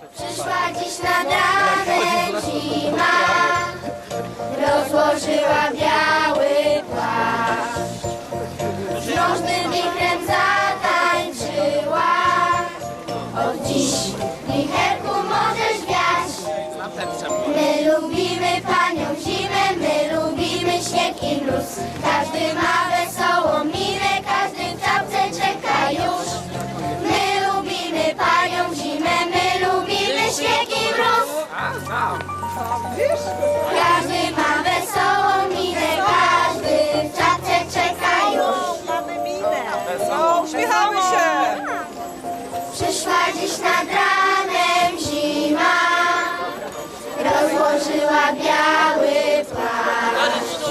Przyszła dziś nad ranem zima, rozłożyła wiatr. Przyszła dziś nad ranem zima, rozłożyła biały płaszcz.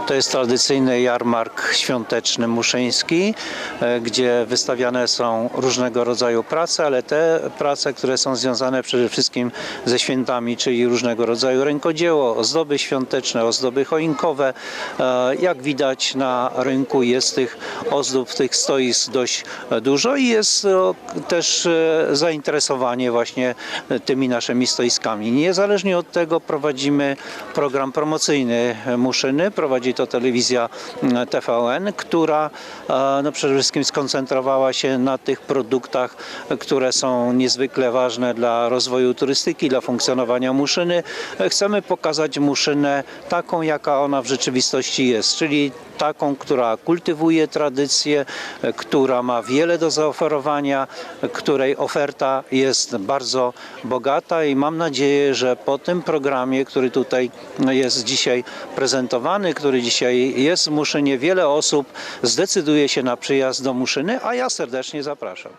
To jest tradycyjny jarmark świąteczny muszyński, e, gdzie wystawiane są różnego rodzaju prace, ale te prace, które są związane przede wszystkim ze świętami, czyli różnego rodzaju rękodzieło, ozdoby świąteczne, ozdoby choinkowe. E, jak widać na rynku jest tych ozdób, tych stoisk dość e, dużo i jest też zainteresowanie właśnie tymi naszymi stoiskami. Niezależnie od tego prowadzimy program promocyjny Muszyny, prowadzimy bardziej to telewizja mm, TVN, która e, no przede wszystkim skoncentrowała się na tych produktach, które są niezwykle ważne dla rozwoju turystyki, dla funkcjonowania Muszyny. E, chcemy pokazać Muszynę taką, jaka ona w rzeczywistości jest, czyli taką, która kultywuje tradycje, e, która ma wiele do zaoferowania, której oferta jest bardzo bogata i mam nadzieję, że po tym programie, który tutaj no, jest dzisiaj prezentowany, który dzisiaj jest w Muszynie, wiele osób zdecyduje się na przyjazd do Muszyny, a ja serdecznie zapraszam.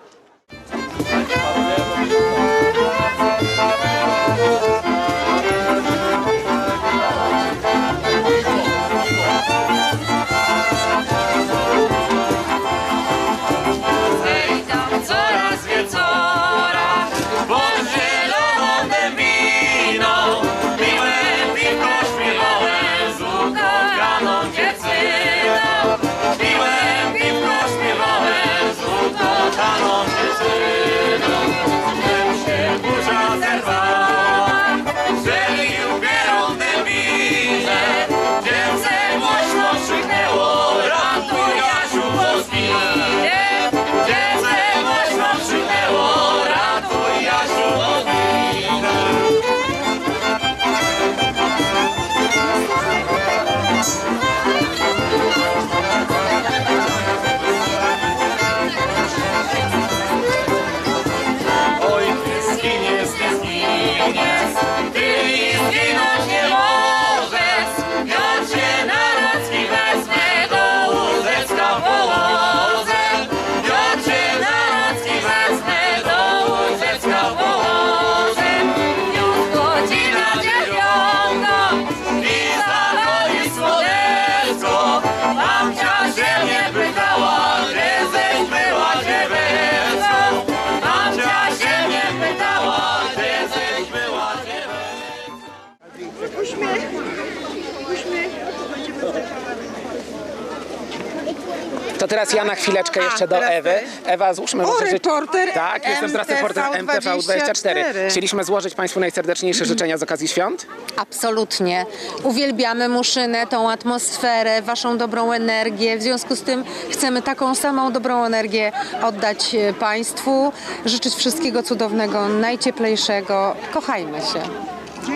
To teraz ja na chwileczkę jeszcze do teraz Ewy. Ewa, złóżmy O, może życz- reporter Tak, jestem teraz reporter MTV24. Chcieliśmy złożyć Państwu najserdeczniejsze życzenia z okazji świąt. Absolutnie. Uwielbiamy Muszynę, tą atmosferę, waszą dobrą energię. W związku z tym chcemy taką samą dobrą energię oddać e, Państwu. Życzyć wszystkiego cudownego, najcieplejszego. Kochajmy się.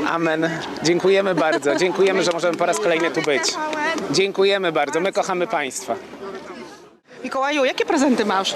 Amen. Dziękujemy bardzo. Dziękujemy, że możemy po raz kolejny tu być. Dziękujemy bardzo. My kochamy Państwa. Mikołaju, jakie prezenty masz?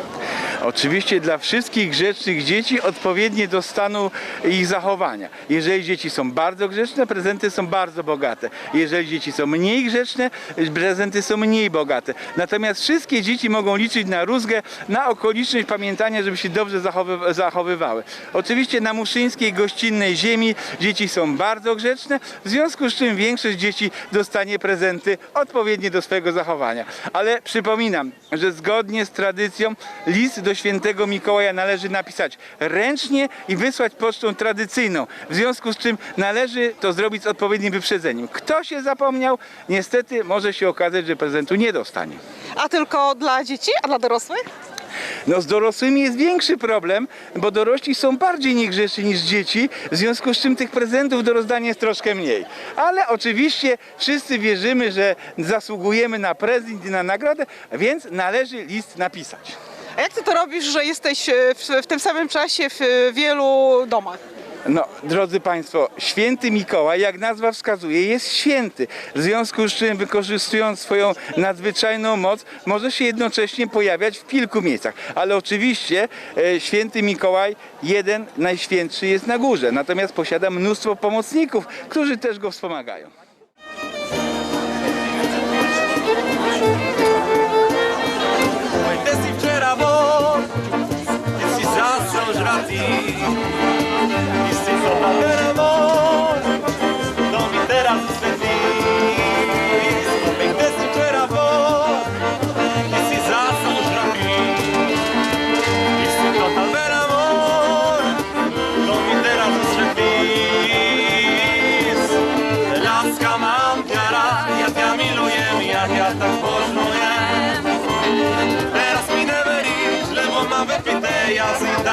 Oczywiście dla wszystkich grzecznych dzieci odpowiednie do stanu ich zachowania. Jeżeli dzieci są bardzo grzeczne, prezenty są bardzo bogate. Jeżeli dzieci są mniej grzeczne, prezenty są mniej bogate. Natomiast wszystkie dzieci mogą liczyć na rózgę, na okoliczność pamiętania, żeby się dobrze zachowy- zachowywały. Oczywiście na muszyńskiej, gościnnej ziemi dzieci są bardzo grzeczne, w związku z czym większość dzieci dostanie prezenty odpowiednie do swojego zachowania. Ale przypominam, że zgodnie z tradycją list do świętego Mikołaja należy napisać ręcznie i wysłać pocztą tradycyjną. W związku z czym należy to zrobić z odpowiednim wyprzedzeniem. Kto się zapomniał, niestety może się okazać, że prezentu nie dostanie. A tylko dla dzieci, a dla dorosłych? No z dorosłymi jest większy problem, bo dorośli są bardziej niegrzeczni niż dzieci, w związku z czym tych prezentów do rozdania jest troszkę mniej. Ale oczywiście wszyscy wierzymy, że zasługujemy na prezent i na nagrodę, więc należy list napisać. A jak ty to robisz, że jesteś e, w, w tym samym czasie w e, wielu domach? No, drodzy Państwo, święty Mikołaj, jak nazwa wskazuje, jest święty. W związku z czym, wykorzystując swoją nadzwyczajną moc, może się jednocześnie pojawiać w kilku miejscach. Ale oczywiście e, święty Mikołaj, jeden najświętszy jest na górze, natomiast posiada mnóstwo pomocników, którzy też go wspomagają. see.